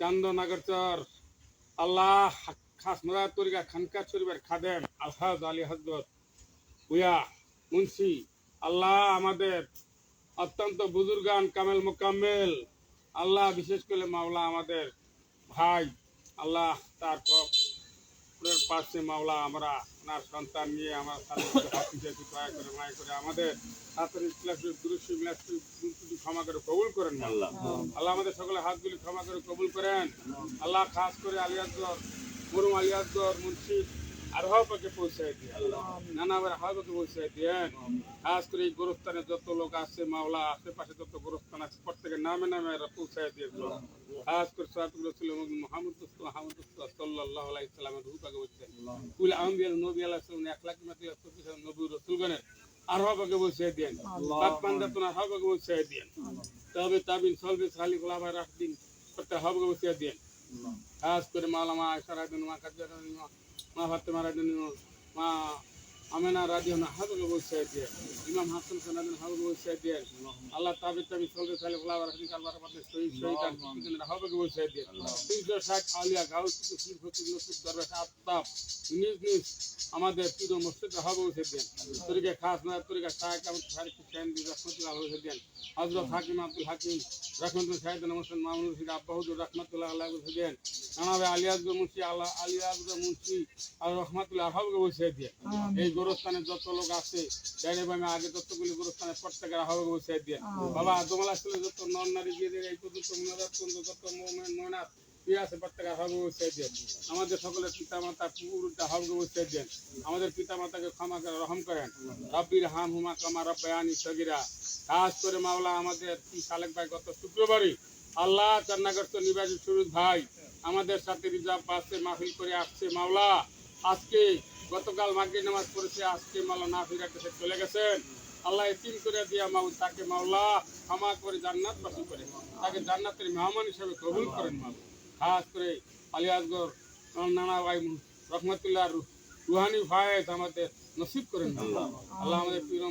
উপজেলার চান্দনগরচর আল্লাহ খাস মজার তরিকা খানকা শরীফের খাদেম, আলহাজ আলী হজরত। উয়া মুন্সি, আল্লাহ আমাদের অত্যন্ত বুজুর্গান কামেল মোকাম্মেল। আল্লাহ বিশেষ করে মাওলা আমাদের ভাই, আল্লাহ তার কবরের মাওলা আমরা ওনার সন্তান নিয়ে আমার সাথে দয়া করে মায় করে। আমাদের হাতের ক্ষমা করে কবুল করেন আল্লাহ। আল্লাহ আমাদের সকলে হাতগুলি ক্ষমা করে কবুল করেন। আল্লাহ খাস করে আলিয়াজর মুরুম আলিয়াজগর মুন্সি আর হাওয়াকে পৌঁছায় দিয়ে। নানা আবার পৌঁছায় দিয়েন খাস করে এই গোরস্থানে যত লোক আছে মাওলা আশেপাশে যত গোরস্থান আছে প্রত্যেকের নামে নামে এরা পৌঁছায় দিয়ে খাস করে সাহাতুল রসুল মোহাম্মদ মোহাম্মদ সাল্লাল্লাহু আলাইহি সাল্লামের রূপাকে বলছেন কুল আম্বিয়াল নবী আলাইহিস সালাম এক লাখ মাতি নবী রসুলগণের আর হবাকে বসে দেন বাপ পান্দা তোমার হবাকে বসে দেন তবে তাবিন সলবে খালি গোলাবার রাখদিন করতে হবাকে বসে দেন খাস করে মালামা দিন মা কাজা মা ভাতে মারা দিন মা আমেনা রাজি না হবাকে বসে দেন ইমাম হাসান সানাদিন বসে দেন আল্লাহ তাবিন তাবিন সলবে রাখদিন কারবার পাতে শহীদ তিনশো ষাট আলিয়া গাউস শির ফকির নসিব দরবেশ আত্তাব নিজ নিজ আমাদের প্রিয় মসজিদে তরিকে খাস না তরিকা শাহেক রহমতুল্লাহ হজরত হাকিম আব্দুল হাকিম রহমতুল আব্বাহুদুর রহমতুল্লাহ আল্লাহ নানাবে আলিয়াজগুর মুন্সি আল্লাহ আলিয়াজগুর মুন্সি আর রহমতুল্লাহ এই গোরস্থানে যত লোক আছে জানি আমি আগে ততগুলি গোরস্থানে প্রত্যেকের আহাবকে বসে দেন বাবা দোমালা ছিল যত নারী দিয়ে দেন এই পর্যন্ত মনারাত পর্যন্ত যত মনার কি আছে প্রত্যেকের আহাবকে বসে দেন আমাদের সকলের পিতা মাতা পুরুষটা আহাবকে বসে দেন আমাদের পিতা মাতাকে ক্ষমা করে রহম করেন। রব্বির হাম হুমা কামা রব্বায়ানি সগিরা। খাস করে মাওলা আমাদের সালেক ভাই গত শুক্রবারই। আল্লাহ চান্নাগর তো নিবাসী সুরুজ ভাই। আমাদের সাথে রিজার্ভ পাশে মাহফিল করে আসছে মাওলা। আজকে গতকাল মাগরিব নামাজ পড়েছে, আজকে মাওলা না ফিরে কাছে চলে গেছেন। আল্লাহ এতিম করে দিয়া তাকে মাওলা ক্ষমা করে জান্নাত বাসী করে। তাকে জান্নাতের মেহমান হিসেবে কবুল করেন মাওলা। খাস করে আলিয়াজগর নানা ভাই রহমতুল্লাহ রুহানি ফায়েজ আমাদের নসিব করেন আল্লাহ আল্লাহ আমাদের পীর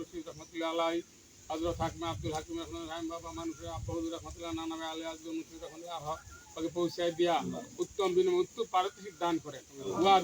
রশিদ রহমতুল্লাহ আলাই হজরত হাকিম আব্দুল হাকিম রাহিম বাবা মানুষের আব্বাহুদুর রহমতুল্লাহ, নানা ভাই রহমতুল্লাহ তাকে পৌঁছায় দিয়া উত্তম বিনিময় উত্তম পারিতোষিক দান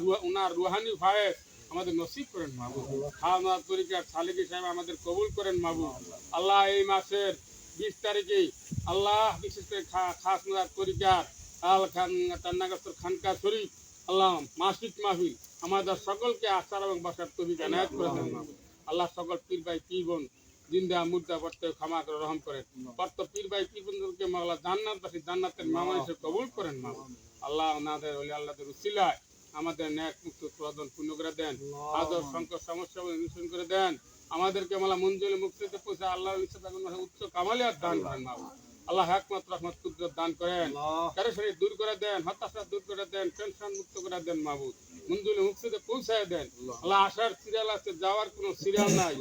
রুহা- উনার রুহানি ফায়েজ আমাদের নসিব করেন মাহবুব। খাওয়া তরিকার সালিকি সাহেব আমাদের কবুল করেন মাহবুব। আল্লাহ এই মাসের বিশ তারিখে আল্লাহ বিশেষ করে খাস মুরাদ তরিকার আল খান টান্নাগস্তর খানকা শরীফ, আল্লাহ মাসিক মাহফিল আমাদের সকলকে আচার এবং বাসার তৈরি জানায়াত করে দেন মাহবুব। আল্লাহ সকল পীর ভাই, পীর বোন জিন্দা মুর্দা পড়তে ক্ষমা করে রহম করেন পর্ত পীর ভাই পীর বন্ধুকে মাওলা জান্নাত বাসী জান্নাতের মামা হিসেবে কবুল করেন মামা আল্লাহ ওনাদের ওলি আল্লাহদের উসিলায় আমাদের ন্যাক মুক্ত প্রদান পূর্ণ করে দেন। আদর সংকট সমস্যা নিরসন করে দেন। আমাদেরকে মালা মঞ্জুরি মুক্তিতে পৌঁছে আল্লাহ হিসেবে উচ্চ কামালিয়ার দান করেন মামা আল্লাহ একমাত্র রহমত কুদরত দান করেন। কারও শরীর দূর করে দেন হতাশা দূর করে দেন টেনশন মুক্ত করে দেন মাহবুব। মঞ্জুরি মুক্তিতে পৌঁছায় দেন। আল্লাহ। আসার সিরিয়াল আছে যাওয়ার কোনো সিরিয়াল নাই।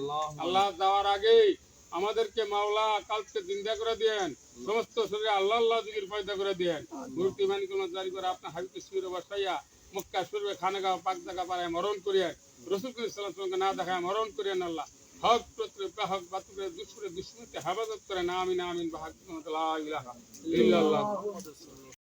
আল্লাহ। যাওয়ার আগেই আমাদেরকে মাওলা কালকে জিন্দা করে দেন সমস্ত শরীরে আল্লাহ আল্লাহ দিগির পয়দা করে দেন মূর্তি মানি কোন জারি করে আপনার হাবিবকে শিবিরে বসাইয়া মক্কা শরীরে খানাগা পাক জায়গা পাড়ায় মরণ করিয়েন। রসুল সাল্লামকে না দেখায় মরণ করিয়েন আল্লাহ। হক প্রত্রে হক বাতুরে দুশ্মনে দুশ্মনকে হেফাজত করেন আমিন আমিন বাহাক ইল্লাল্লাহ।